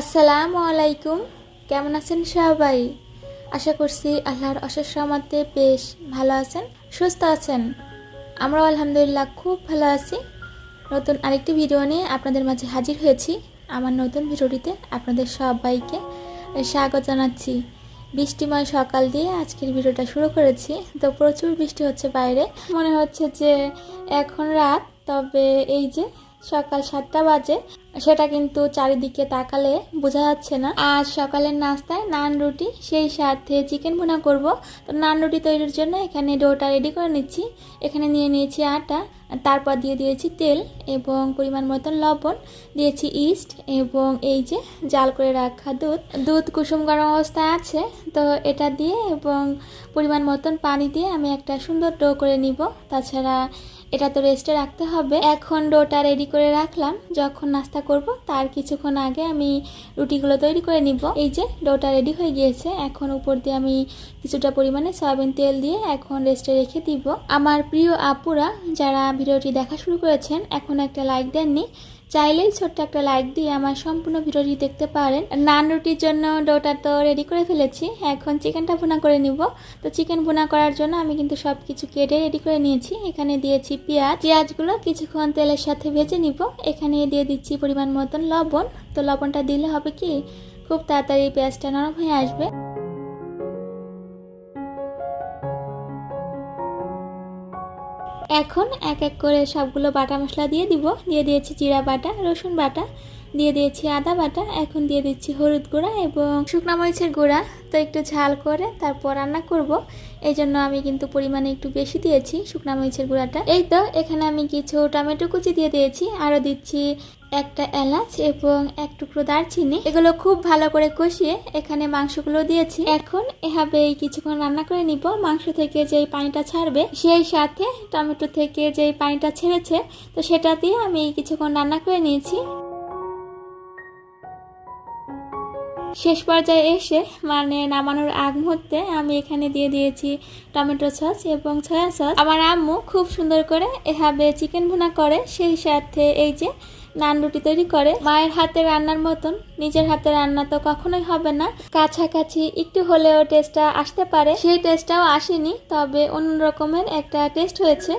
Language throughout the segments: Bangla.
আসসালামু আলাইকুম। কেমন আছেন সবাই? আশা করছি আল্লাহর অশেষ রহমতে বেশ ভালো আছেন, সুস্থ আছেন। আমরাও আলহামদুলিল্লাহ খুব ভালো আছি। নতুন আরেকটি ভিডিও নিয়ে আপনাদের মাঝে হাজির হয়েছি। আমার নতুন ভিডিওটিতে আপনাদের সবাইকে স্বাগত জানাচ্ছি। বৃষ্টিময় সকাল দিয়ে আজকের ভিডিওটা শুরু করেছি। তো প্রচুর বৃষ্টি হচ্ছে বাইরে। মনে হচ্ছে যে এখন রাত, তবে এই যে সকাল সাতটা বাজে। সেটা কিন্তু চারিদিকে তাকালে বোঝা যাচ্ছে না। আজ সকালের নাস্তায় নান, রুটি, সেই সাথে চিকেন ভুনা করব। তো নান, রুটি তৈরির জন্য এখানে ডোটা রেডি করে নিচ্ছি। এখানে নিয়ে নিয়েছি আটা তারপর দিয়ে দিয়েছি তেল এবং পরিমাণ মতন লবণ। দিয়েছি ইস্ট এবং এই যে জাল করে রাখা দুধ। দুধ কুসুম গরম অবস্থায় আছে, তো এটা দিয়ে এবং পরিমাণ মতন পানি দিয়ে আমি একটা সুন্দর ডো করে নিব। তাছাড়া এটা তো রেস্টে রাখতে হবে। এখন ডোটা রেডি করে রাখলাম। যখন নাস্তা করব, তার কিছুক্ষণ আগে আমি রুটিগুলো তৈরি করে নিব। এই যে, ডোটা রেডি হয়ে গিয়েছে। এখন উপর দিয়ে আমি কিছুটা পরিমাণে সয়াবিন তেল দিয়ে এখন রেস্টে রেখে দিব। আমার প্রিয় আপুরা, যারা ভিডিওটি দেখা শুরু করেছেন, এখন একটা লাইক দেননি। চাইলেই ছোট্ট একটা লাইক দিয়ে আমার সম্পূর্ণ ভিডিওটি দেখতে পারেন। নান রুটির জন্য ডোটা তো রেডি করে ফেলেছি। এখন চিকেনটা ভুনা করে নিব। তো চিকেন ভুনা করার জন্য আমি কিন্তু সব কিছু কেটে রেডি করে নিয়েছি। এখানে দিয়েছি পেঁয়াজ। পেঁয়াজগুলো কিছুক্ষণ তেলের সাথে ভেজে নিব। এখানে দিয়ে দিচ্ছি পরিমাণ মতন লবণ। তো লবণটা দিলে হবে কি? খুব তাড়াতাড়ি পেঁয়াজটা নরম হয়ে আসবে। এখন এক এক করে সবগুলো বাটা মশলা দিয়ে দিব। দিয়ে দিয়েছি জিরা বাটা, রসুন বাটা, দিয়ে দিয়েছি আদা বাটা, এখন দিয়ে দিচ্ছি হলুদ গুঁড়া এবং শুকনো মরিচের গুঁড়া। তো একটু ঝাল করে তারপর রান্না করব। এই জন্য আমি কিন্তু পরিমাণে একটু বেশি দিয়েছি শুকনো মরিচের গুঁড়াটা। এই তো, এখানে আমি কিছু টমেটো কুচি দিয়ে দিয়েছি। আরও দিচ্ছি একটা এলাচ এবং এক টুকরো দারচিনি, এগুলো খুব ভালো করে কষিয়ে এখানে মাংসগুলো দিয়েছি। এখন এভাবে কিছুক্ষণ রান্না করে নিব। মাংস থেকে যেই পানিটা ছাড়বে, সেই সাথে টমেটো থেকে যেই পানিটা ছেড়েছে, তো সেটা দিয়ে আমি কিছুক্ষণ রান্না করে নিয়েছি। শেষ পর্যায়ে এসে মানে নামানোর আগ মুহূর্তে আমি এখানে দিয়ে দিয়েছি টমেটো সস এবং সয়া সস। আমার আম্মু খুব সুন্দর করে এভাবে চিকেন ভুনা করে, সেই সাথে এই যে নান রুটি তৈরি করে। মায়ের হাতে রান্নার মতন। নিজের হাতে রান্না তো কখনোই হবে না। কাছাকাছি একটু হলেও টেস্টটা আসতে পারে। সেই টেস্টটাও আসেনি, তবে অন্য রকমের একটা টেস্ট হয়েছে।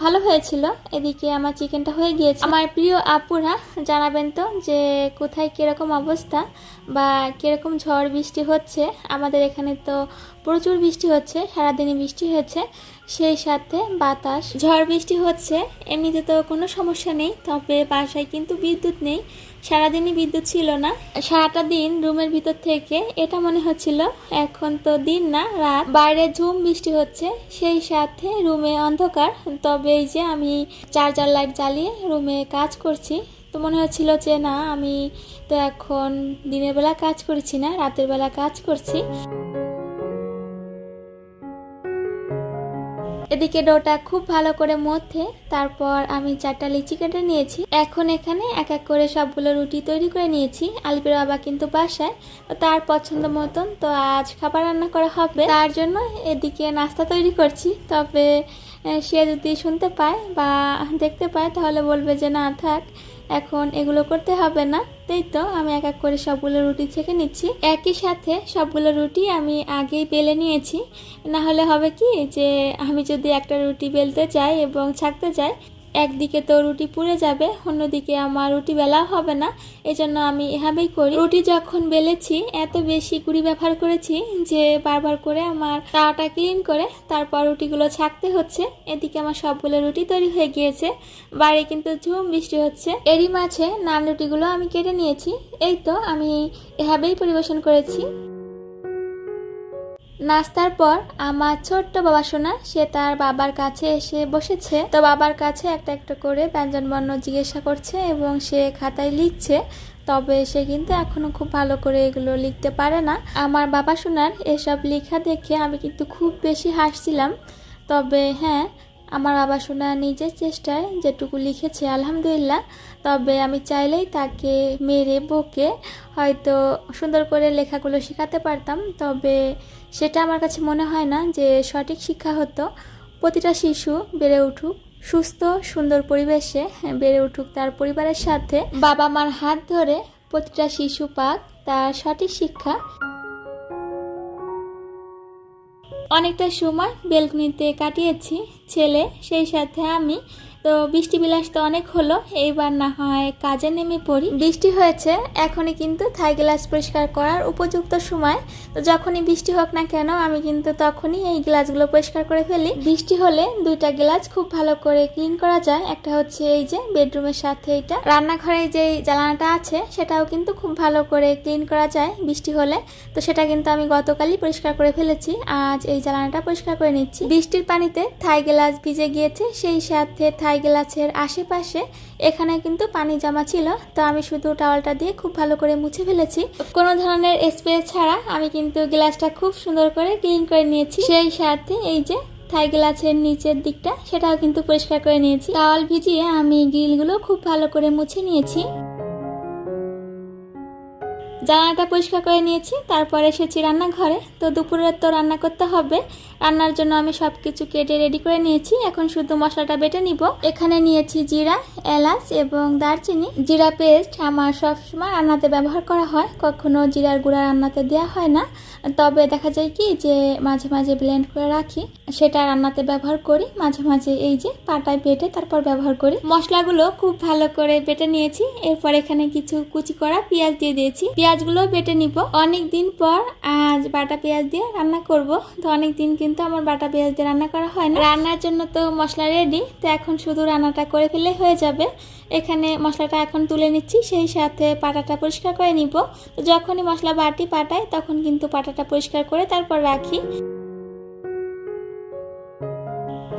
ভালো হয়েছিল। এদিকে আমার চিকেনটা হয়ে গিয়েছে। আমার প্রিয় আপুরা, জানাবেন তো যে কোথায় কীরকম অবস্থা বা কীরকম ঝড় বৃষ্টি হচ্ছে। আমাদের এখানে তো প্রচুর বৃষ্টি হচ্ছে, সারাদিনই বৃষ্টি হয়েছে। সেই সাথে বাতাস, ঝড় বৃষ্টি হচ্ছে, এমনিতে তো কোনো সমস্যা নেই, তবে বাসায় কিন্তু বিদ্যুৎ নেই, সারাদিনই বিদ্যুৎ ছিল না। সারাটা দিন রুমের ভিতর থেকে এটা মনে হচ্ছিল, এখন তো দিন না, রাত। বাইরে ঝুম বৃষ্টি হচ্ছে, সেই সাথে রুমে অন্ধকার, তবে এই যে আমি চার্জার লাইট জ্বালিয়ে রুমে কাজ করছি, তো মনে হচ্ছিল যে না, আমি তো এখন দিনের বেলা কাজ করছি না, রাতের বেলা কাজ করছি। এদিকে ডোটা খুব ভালো করে মধ্যে, তারপর আমি চারটা লিচি কেটে নিয়েছি। এখন এখানে এক এক করে সবগুলো রুটি তৈরি করে নিয়েছি। আলিপের বাবা কিন্তু বাসায় তার পছন্দ মতন তো আজ খাবার রান্না করা হবে। তার জন্য এদিকে নাস্তা তৈরি করছি। তবে সে যদি শুনতে পায় বা দেখতে পায় তাহলে বলবে যে, না, থাক। এখন এগুলো করতে হবে না। তাই তো আমি এক এক করে সবগুলো রুটি ছেঁকে নিচ্ছি। একই সাথে সবগুলো রুটি আমি আগেই বেলে নিয়েছি। না হলে হবে কি যে, আমি যদি একটা রুটি বেলতে চাই এবং ছাকতে যাই একদিকে তো রুটি পুড়ে যাবে, অন্যদিকে আমার রুটি বেলাও হবে না, এজন্য আমি এভাবেই করি। রুটি যখন বেলেছি, এত বেশি কুড়ি ব্যবহার করেছি যে বারবার করে আমার তাওয়াটা ক্লিন করে তারপর রুটিগুলো ছাকতে হচ্ছে। এদিকে আমার সবগুলো রুটি তৈরি হয়ে গিয়েছে। বাইরে কিন্তু ঝুম বৃষ্টি হচ্ছে। এরই মাঝে নান রুটিগুলো আমি কেটে নিয়েছি। এই তো আমি এভাবেই পরিবেশন করেছি। নাস্তার পর আমার ছোট্ট বাবা সোনা, সে তার বাবার কাছে এসে বসেছে। তো বাবার কাছে একটা একটা করে ব্যঞ্জন বর্ণ জিজ্ঞাসা করছে এবং সে খাতায় লিখছে। তবে সে কিন্তু এখনও খুব ভালো করে এগুলো লিখতে পারে না। আমার বাবা সোনার এসব লেখা দেখে আমি কিন্তু খুব বেশি হাসছিলাম। তবে হ্যাঁ আমার বাবা শোনা নিজের চেষ্টায় যেটুকু লিখেছে, আলহামদুলিল্লাহ। তবে আমি চাইলেই তাকে মেরে বকে, হয়তো সুন্দর করে লেখাগুলো শেখাতে পারতাম। তবে সেটা আমার কাছে মনে হয় না যে সঠিক শিক্ষা হতো। প্রতিটা শিশু বেড়ে উঠুক, সুস্থ, সুন্দর পরিবেশে বেড়ে উঠুক তার পরিবারের সাথে। বাবা মার হাত ধরে প্রতিটা শিশু পাক তার সঠিক শিক্ষা। অনেকটা সময় বেলকুনিতে কাটিয়েছি ছেলে, সেই সাথে আমি তো বৃষ্টি বিলাস তো অনেক হলো এইবার না হয় কাজে নেমে পড়ি। বৃষ্টি হয়েছে এখনই কিন্তু থাই গ্লাস পরিষ্কার করার উপযুক্ত সময়। তো যখনই বৃষ্টি হোক না কেন আমি কিন্তু তখনই এই গ্লাসগুলো পরিষ্কার করে ফেলি। বৃষ্টি হলে দুইটা গ্লাস খুব ভালো করে ক্লিন করা যায় একটা হচ্ছে এই যে বেডরুমের সাথে এটা রান্নাঘরে যে জ্বালানাটা আছে সেটাও কিন্তু খুব ভালো করে ক্লিন করা যায় বৃষ্টি হলে। তো সেটা কিন্তু আমি গতকালই পরিষ্কার করে ফেলেছি আজ এই জ্বালানাটা পরিষ্কার করে নিচ্ছি। বৃষ্টির পানিতে থাই গ্লাস ভিজে গিয়েছে সেই সাথে থাই গ্লাসের আশেপাশে এখানে কিন্তু পানি জমা ছিল। তো আমি শুধু টাওয়ালটা দিয়ে খুব ভালো করে মুছে ফেলেছি। কোনো ধরনের স্প্রে ছাড়া আমি কিন্তু গ্লাসটা খুব সুন্দর করে ক্লিন করে নিয়েছি। সেই সাথে এই যে থাই গ্লাসের নিচের দিকটা, সেটাও কিন্তু পরিষ্কার করে নিয়েছি। টাওয়াল ভিজিয়ে আমি গ্রিলগুলো খুব ভালো করে মুছে নিয়েছি। জানালাটা পরিষ্কার করে নিয়েছি, তারপরে এসেছি রান্নাঘরে। তো দুপুরে তো রান্না করতে হবে। রান্নার জন্য আমি সব কিছু কেটে রেডি করে নিয়েছি। এখন শুধু মশলাটা বেটে নিব। এখানে নিয়েছি জিরা, এলাচ এবং দারচিনি। জিরা পেস্ট আমার সবসময় রান্নাতে ব্যবহার করা হয়। কখনো জিরার গুঁড়া রান্নাতে দেওয়া হয় না। তবে দেখা যায় কি যে মাঝে মাঝে ব্লেন্ড করে রাখি। সেটা রান্নাতে ব্যবহার করি। মাঝে মাঝে এই যে পাটায় বেটে তারপর ব্যবহার করি। মশলাগুলো খুব ভালো করে বেটে নিয়েছি। এরপর এখানে কিছু কুচি করা পেঁয়াজ দিয়ে দিয়েছি। পেঁয়াজগুলো বেটে নিব। অনেক দিন পর আজ বাটা পেঁয়াজ দিয়ে রান্না করব। তো অনেক দিন কিন্তু আমার বাটা পেঁয়াজ দিয়ে রান্না করা হয় না। রান্নার জন্য তো মশলা রেডি তো এখন শুধু রান্নাটা করে ফেলে হয়ে যাবে। এখানে মশলাটা এখন তুলে নিচ্ছি, সেই সাথে পাটাটা পরিষ্কার করে নিব। যখনই মশলা বাটি পাটাই তখন কিন্তু পাটাটা পরিষ্কার করে তারপর রাখি।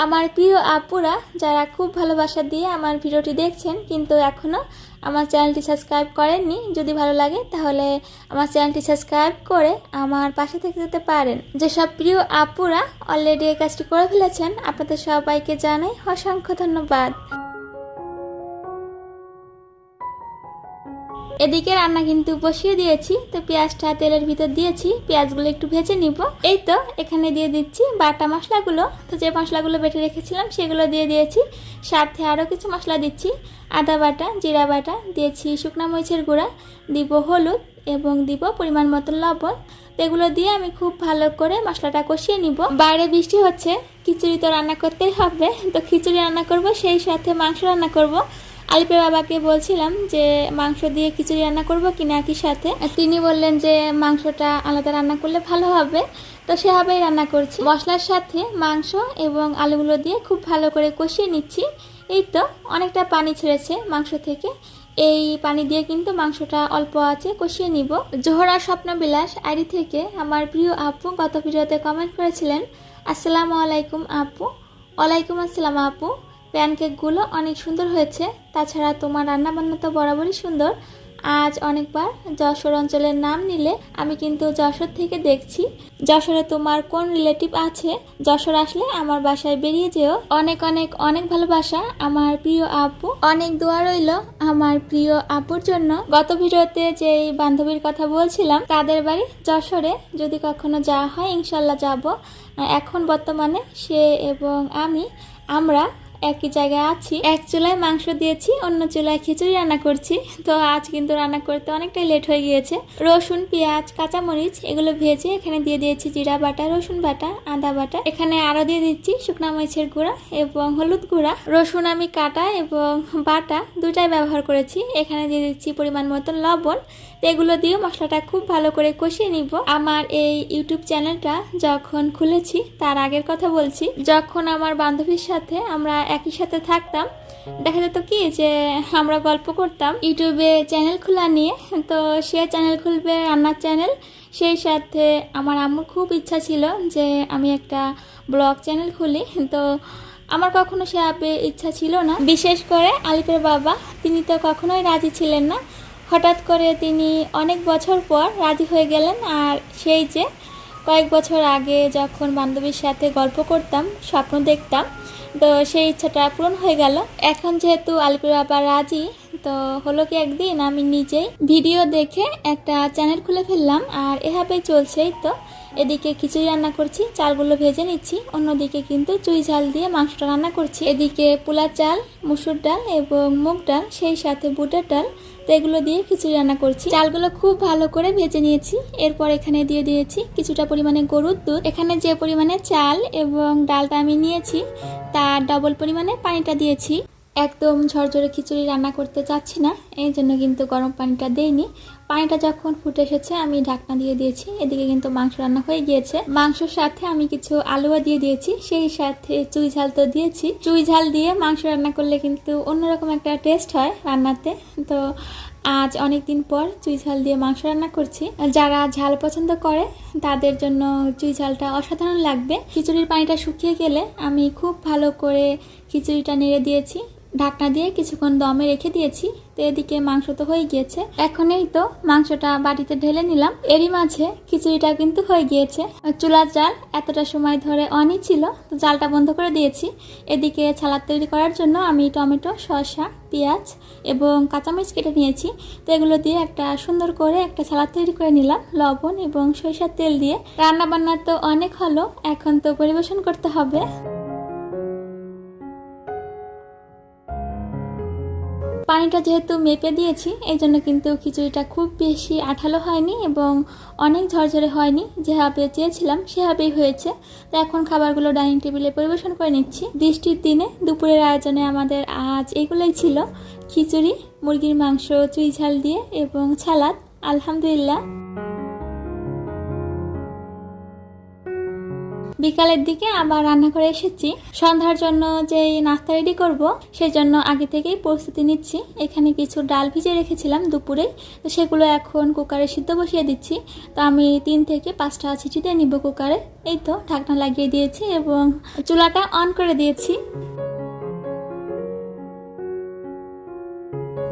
আমার প্রিয় আপুরা, যারা খুব ভালোবাসা দিয়ে আমার ভিডিওটি দেখছেন, কিন্তু এখনও আমার চ্যানেলটি সাবস্ক্রাইব করেননি, যদি ভালো লাগে তাহলে আমার চ্যানেলটি সাবস্ক্রাইব করে আমার পাশে থেকে যেতে পারেন। যেসব প্রিয় আপুরা অলরেডি এই কাজটি করে ফেলেছেন, আপনাদের সবাইকে জানাই অসংখ্য ধন্যবাদ। এদিকে রান্না কিন্তু বসিয়ে দিয়েছি, তো পেঁয়াজটা তেলের ভিতর দিয়েছি, পেঁয়াজগুলো একটু ভেজে নিব। এই তো, এখানে দিয়ে দিচ্ছি বাটা মশলাগুলো। তো যে মশলাগুলো বেটে রেখেছিলাম সেগুলো দিয়ে দিয়েছি। সাথে আরও কিছু মশলা দিচ্ছি। আদা বাটা, জিরা বাটা, দিয়েছি শুকনা মরিচের গুঁড়া, দিব হলুদ এবং দিব পরিমাণ মতো লবণ। এগুলো দিয়ে আমি খুব ভালো করে মশলাটা কষিয়ে নিব। বাইরে বৃষ্টি হচ্ছে, খিচুড়ি তো রান্না করতেই হবে, তো খিচুড়ি রান্না করব, সেই সাথে মাংস রান্না করব। আলিপের বাবাকে বলছিলাম যে, মাংস দিয়ে খিচুড়ি রান্না করব কি না একই সাথে। তিনি বললেন যে, মাংসটা আলাদা রান্না করলে ভালো হবে। তো সেভাবেই রান্না করছি। মশলার সাথে মাংস এবং আলুগুলো দিয়ে খুব ভালো করে কষিয়ে নিচ্ছি। এই তো, অনেকটা পানি ছেড়েছে মাংস থেকে। এই পানি দিয়ে কিন্তু মাংসটা অল্প আছে, কষিয়ে নিব। জোহরা স্বপ্নবিলাস আইডি থেকে আমার প্রিয় আপু গত ভিডিওতে কমেন্ট করেছিলেন, আসসালামু আলাইকুম আপু। ওয়ালাইকুম আসসালাম আপু। প্যানকেকগুলো অনেক সুন্দর হয়েছে। তাছাড়া তোমার রান্নাবান্না তো বরাবরই সুন্দর। আজ অনেকবার যশোর অঞ্চলের নাম নিলে আমি কিন্তু যশোর থেকে দেখছি। যশোরে তোমার কোন রিলেটিভ আছে? যশোর আসলে আমার বাসায় বেরিয়ে যেও। অনেক অনেক অনেক ভালোবাসা আমার প্রিয় আপু। অনেক দোয়া রইল আমার প্রিয় আপুর জন্য। গত ভিডিওতে যে বান্ধবীর কথা বলছিলাম, তাদের বাড়ি যশোরে। যদি কখনো যাওয়া হয়, ইনশাল্লাহ যাব। এখন বর্তমানে সে এবং আমি, আমরা একই জায়গায় আছি। এক চুলায় মাংস দিয়েছি, অন্য চুলায় খিচুড়ি রান্না করছি। তো আজ কিন্তু রান্না করতে অনেকটাই লেট হয়ে গিয়েছে। রসুন, পেঁয়াজ, কাঁচামরিচ, এগুলো ভেজে এখানে দিয়ে দিয়েছি জিরা বাটা, রসুন বাটা, আদা বাটা। এখানে আরও দিয়ে দিচ্ছি শুকনা মরিচের গুঁড়া এবং হলুদ গুঁড়া। রসুন আমি কাটা এবং বাটা দুটাই ব্যবহার করেছি। এখানে দিয়ে দিচ্ছি পরিমাণ মতো লবণ এগুলো দিয়ে মশলাটা খুব ভালো করে কষিয়ে নিব। আমার এই ইউটিউব চ্যানেলটা যখন খুলেছি, তার আগের কথা বলছি, যখন আমার বান্ধবীর সাথে আমরা একই সাথে থাকতাম, দেখা যেত কি যে আমরা গল্প করতাম, ইউটিউবে চ্যানেল খোলা নিয়ে, তো সে চ্যানেল খুলবে, রান্নার চ্যানেল, সেই সাথে আমার আম্মুর খুব ইচ্ছা ছিল যে আমি একটা ব্লগ চ্যানেল খুলি, তো আমার কখনো সে আপে ইচ্ছা ছিল না। বিশেষ করে আলিপের বাবা, তিনি তো কখনোই রাজি ছিলেন না। হঠাৎ করে তিনি অনেক বছর পর রাজি হয়ে গেলেন আর সেই যে কয়েক বছর আগে যখন বান্ধবীর সাথে গল্প করতাম, স্বপ্ন দেখতাম, তো সেই ইচ্ছাটা পূরণ হয়ে গেল। এখন যেহেতু আলিপুর বাবা রাজি, তো হলো কি একদিন আমি নিজেই ভিডিও দেখে একটা চ্যানেল খুলে ফেললাম আর এভাবেই চলছে এই তো। এদিকে খিচুড়ি রান্না করছি, চালগুলো ভেজে নিচ্ছি, অন্যদিকে কিন্তু চুই ঝাল দিয়ে মাংসটা রান্না করছি। এদিকে পোলা চাল, মুসুর ডাল এবং মুগ ডাল, সেই সাথে বুটের ডাল তো এগুলো দিয়ে খিচুড়ি রান্না করছি। চালগুলো খুব ভালো করে ভেজে নিয়েছি। এরপর এখানে দিয়ে দিয়েছি কিছুটা পরিমাণে গরুর দুধ। এখানে যে পরিমাণে চাল এবং ডালটা আমি নিয়েছি, তার ডবল পরিমাণে পানিটা দিয়েছি। একদম ঝরঝরে খিচুড়ি রান্না করতে চাচ্ছি না, এই জন্য কিন্তু গরম পানিটা দেইনি। পানিটা যখন ফুটে এসেছে, আমি ঢাকনা দিয়ে দিয়েছি। এদিকে কিন্তু মাংস রান্না হয়ে গিয়েছে। মাংসর সাথে আমি কিছু আলুয়া দিয়ে দিয়েছি। সেই সাথে চুই ঝাল তো দিয়েছি। চুই ঝাল দিয়ে মাংস রান্না করলে কিন্তু অন্যরকম একটা টেস্ট হয় রান্নাতে। তো আজ অনেক দিন পর চুই ঝাল দিয়ে মাংস রান্না করছি। যারা ঝাল পছন্দ করে, তাদের জন্য চুই ঝালটা অসাধারণ লাগবে। খিচুড়ির পানিটা শুকিয়ে গেলে আমি খুব ভালো করে খিচুড়িটা নেড়ে দিয়েছি। ঢাকনা দিয়ে কিছুক্ষণ দমে রেখে দিয়েছি, তো এদিকে মাংস তো হয়ে গিয়েছে। এখন এই তো মাংসটা বাটিতে ঢেলে নিলাম। এরই মাঝে খিচুড়িটা কিন্তু হয়ে গিয়েছে। চুলার জাল এতটা সময় ধরে অনই ছিল, তো জালটা বন্ধ করে দিয়েছি। এদিকে ছালাদ তৈরি করার জন্য আমি টমেটো, শসা, পেঁয়াজ এবং কাঁচামরিচ কেটে নিয়েছি। তো এগুলো দিয়ে একটা সুন্দর করে একটা সালাদ তৈরি করে নিলাম, লবণ এবং সরিষার তেল দিয়ে। রান্না বান্না তো অনেক হলো, এখন তো পরিবেশন করতে হবে। পানিটা যেহেতু মেপে দিয়েছি এই জন্য কিন্তু খিচুড়িটা খুব বেশি আঠালো হয়নি এবং অনেক ঝরঝরে হয়নি। যেভাবে চেয়েছিলাম, সেভাবেই হয়েছে। তো এখন খাবারগুলো ডাইনিং টেবিলে পরিবেশন করে নিচ্ছি। বৃষ্টির দিনে দুপুরের আয়োজনে আমাদের আজ এগুলোই ছিল। খিচুড়ি, মুরগির মাংস, চুই ঝাল দিয়ে এবং ছালাদ। আলহামদুলিল্লাহ। বিকালের দিকে আবার রান্নাঘরে এসেছি। সন্ধ্যার জন্য যে নাস্তা রেডি করব সেই জন্য আগে থেকেই প্রস্তুতি নিচ্ছি। এখানে কিছু ডাল ভিজে রেখেছিলাম দুপুরে, তো সেগুলো এখন কুকারে সিদ্ধ বসিয়ে দিচ্ছি। তো আমি তিন থেকে পাঁচটা সিটি দিয়ে নিব কুকারে। এই তো, ঢাকনা লাগিয়ে দিয়েছি এবং চুলাটা অন করে দিয়েছি।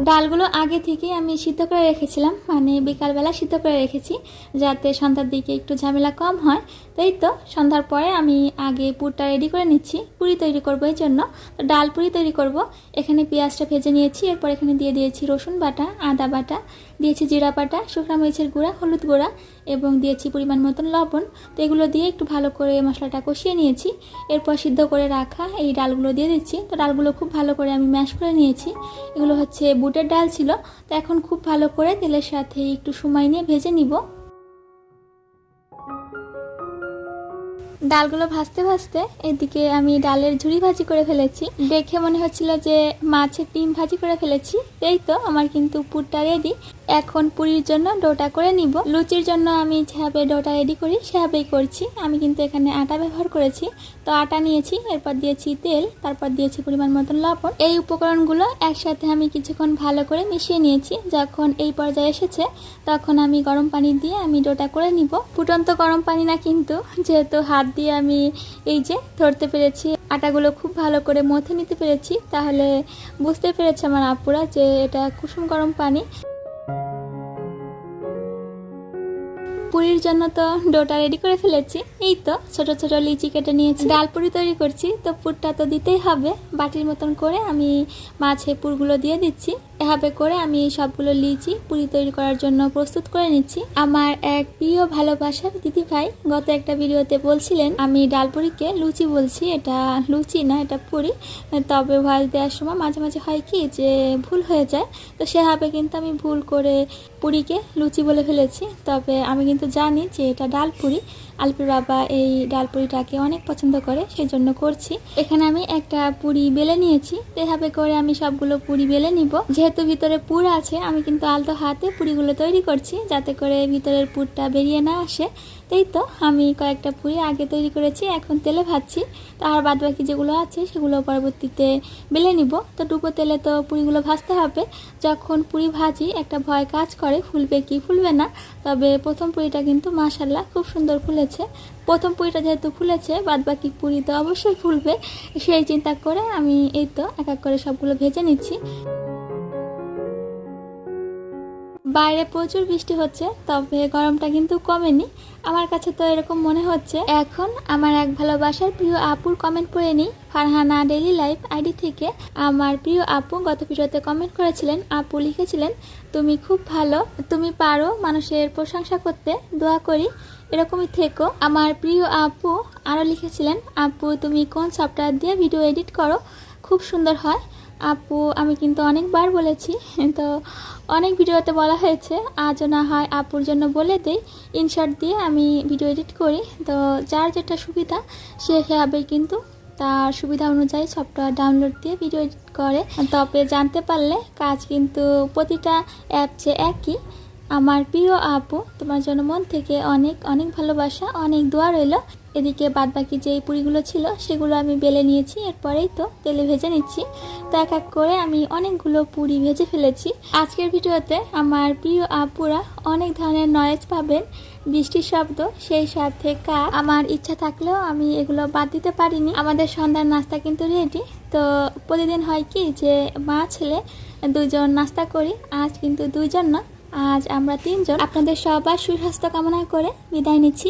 ডালগুলো আগে থেকেই আমি সিদ্ধ করে রেখেছিলাম মানে বিকালবেলা সিদ্ধ করে রেখেছি, যাতে সন্ধ্যার দিকে একটু ঝামেলা কম হয়। তাই তো, সন্ধ্যার পরে আমি আগে পুরটা রেডি করে নিচ্ছি, পুরি তৈরি করব এই জন্য। তো ডাল পুরি তৈরি করব, এখানে পেঁয়াজটা ভেজে নিয়েছি, এরপর এখানে দিয়ে দিয়েছি রসুন বাটা, আদা বাটা দিয়েছি জিরা বাটা শুকনা মরিচের গুঁড়া, হলুদ গুঁড়া এবং দিয়েছি পরিমাণ মতন লবণ। তো এগুলো দিয়ে একটু ভালো করে মশলাটা কষিয়ে নিয়েছি। এরপর সিদ্ধ করে রাখা এই ডালগুলো দিয়ে দিচ্ছি। তো ডালগুলো খুব ভালো করে আমি ম্যাশ করে নিয়েছি। এগুলো হচ্ছে বুটের ডাল ছিল। তো এখন খুব ভালো করে তেলের সাথে একটু সময় নিয়ে ভেজে নিব। ডালগুলো ভাজতে ভাজতে এদিকে আমি ডালের ঝুড়ি ভাজি করে ফেলেছি। দেখে মনে হচ্ছিল যে মাছের ডিম ভাজি করে ফেলেছি। এই তো, আমার কিন্তু পুরটা রেডি এখন পুরীর জন্য ডোটা করে নিব। লুচির জন্য আমি যেভাবে ডোটা রেডি করি, সেভাবেই করছি। আমি কিন্তু এখানে আটা ব্যবহার করেছি। তো আটা নিয়েছি, এরপর দিয়েছি তেল, তারপর দিয়েছি পরিমাণ মতন লবণ। এই উপকরণগুলো একসাথে আমি কিছুক্ষণ ভালো করে মিশিয়ে নিয়েছি। যখন এই পর্যায়ে এসেছে, তখন আমি গরম পানি দিয়ে আমি ডোটা করে নিব। ফুটন্ত গরম পানি না কিন্তু, যেহেতু হাত দিয়ে আমি এই যে ধরতে পেরেছি, আটাগুলো খুব ভালো করে মথে নিতে পেরেছি, তাহলে বুঝতে পেরেছে আমার আপুরা যে এটা কুসুম গরম পানি। পুরীর জন্য তো ডোটা রেডি করে ফেলেছি। এই তো ছোট ছোট লিচি কেটে নিয়েছি। ডাল পুরি তৈরি করছি, তো পুরটা তো দিতেই হবে। বাটির মতন করে আমি মাছে পুরগুলো দিয়ে দিচ্ছি। এভাবে করে আমি এই সবগুলো লিচি পুরি তৈরি করার জন্য প্রস্তুত করে নিচ্ছি। আমার এক প্রিয় ভালোবাসার দিদি ভাই গত একটা ভিডিওতে বলছিলেন, আমি ডালপুরিকে লুচি বলছি। এটা লুচি না, এটা পুরি। তবে ভয়েস দেওয়ার সময় মাঝে মাঝে হয় কি যে ভুল হয়ে যায়। তো সেভাবে কিন্তু আমি ভুল করে পুরিকে লুচি বলে ফেলেছি। তবে আমি কিন্তু জানি যে এটা ডালপুরি। আলপির বাবা এই ডালপুরিটাকে অনেক পছন্দ করে, সেই জন্য করছি। এখানে আমি একটা পুরি বেলে নিয়েছি। এভাবে করে আমি সবগুলো পুরি বেলে নিব। যেহেতু ভিতরে পুর আছে, আমি কিন্তু আলতো হাতে পুরিগুলো তৈরি করছি যাতে করে ভিতরের পুরটা বেরিয়ে না আসে। তাই তো, আমি কয়েকটা পুরি আগে তৈরি করেছি, এখন তেলে ভাজছি। তো আর বাদ বাকি যেগুলো আছে সেগুলো পরবর্তীতে বেলে নিব। তো ডুবো তেলে তো পুরিগুলো ভাজতে হবে। যখন পুরি ভাজি, একটা ভয় কাজ করে, ফুলবে কি ফুলবে না। তবে প্রথম পুরিটা কিন্তু মাশাল্লাহ খুব সুন্দর ফুলেছে। প্রথম পুরিটা যেহেতু ফুলেছে বাদ বাকি পুরি তো অবশ্যই ফুলবে। সেই চিন্তা করে আমি এই তো এক এক করে সবগুলো ভেজে নিচ্ছি। বাইরে প্রচুর বৃষ্টি হচ্ছে, তবে গরমটা কিন্তু কমেনি। আমার কাছে তো এরকম মনে হচ্ছে। এখন আমার এক ভালোবাসার প্রিয় আপুর কমেন্ট পড়ে নিই। ফারহানা ডেইলি লাইফ আইডি থেকে। আমার প্রিয় আপু গত ভিডিওতে কমেন্ট করেছিলেন, আপু লিখেছিলেন, তুমি খুব ভালো, তুমি পারো মানুষের প্রশংসা করতে, দোয়া করি, এরকমই থেকো। আমার প্রিয় আপু আরও লিখেছিলেন, আপু, তুমি কোন সফটওয়্যার দিয়ে ভিডিও এডিট করো? খুব সুন্দর হয়। আপু, আমি কিন্তু অনেকবার বলেছি, তো অনেক ভিডিওতে বলা হয়েছে, আজও না হয় আপুর জন্য বলে দেই ইনশার্ট দিয়ে আমি ভিডিও এডিট করি, তো যার যেটা সুবিধা, সে সেভাবে কিন্তু তার সুবিধা অনুযায়ী সফটওয়্যার ডাউনলোড দিয়ে ভিডিও এডিট করে। তবে জানতে পারলে কাজ কিন্তু প্রতিটা অ্যাপসে একই। আমার প্রিয় আপু, তোমার জন্য মন থেকে অনেক অনেক ভালোবাসা, অনেক দোয়া রইল। এদিকে বাদ বাকি যেই পুরিগুলো ছিল, সেগুলো আমি বেলে নিয়েছি, এরপরেই তো তেলে ভেজে নিচ্ছি। তো এক এক করে আমি অনেকগুলো পুরি ভেজে ফেলেছি। আজকের ভিডিওতে আমার প্রিয় আপুরা অনেক ধরনের নয়েজ পাবেন, বৃষ্টির শব্দ, সেই সাথে কাক। আমার ইচ্ছা থাকলেও আমি এগুলো বাদ দিতে পারিনি। আমাদের সন্ধ্যার নাস্তা কিন্তু রেডি তো প্রতিদিন হয় কি যে, মা, ছেলে দুজন নাস্তা করি, আজ কিন্তু দুইজন না, আজ আমরা তিনজন। আপনাদের সবার সুস্বাস্থ্য কামনা করে বিদায় নিচ্ছি।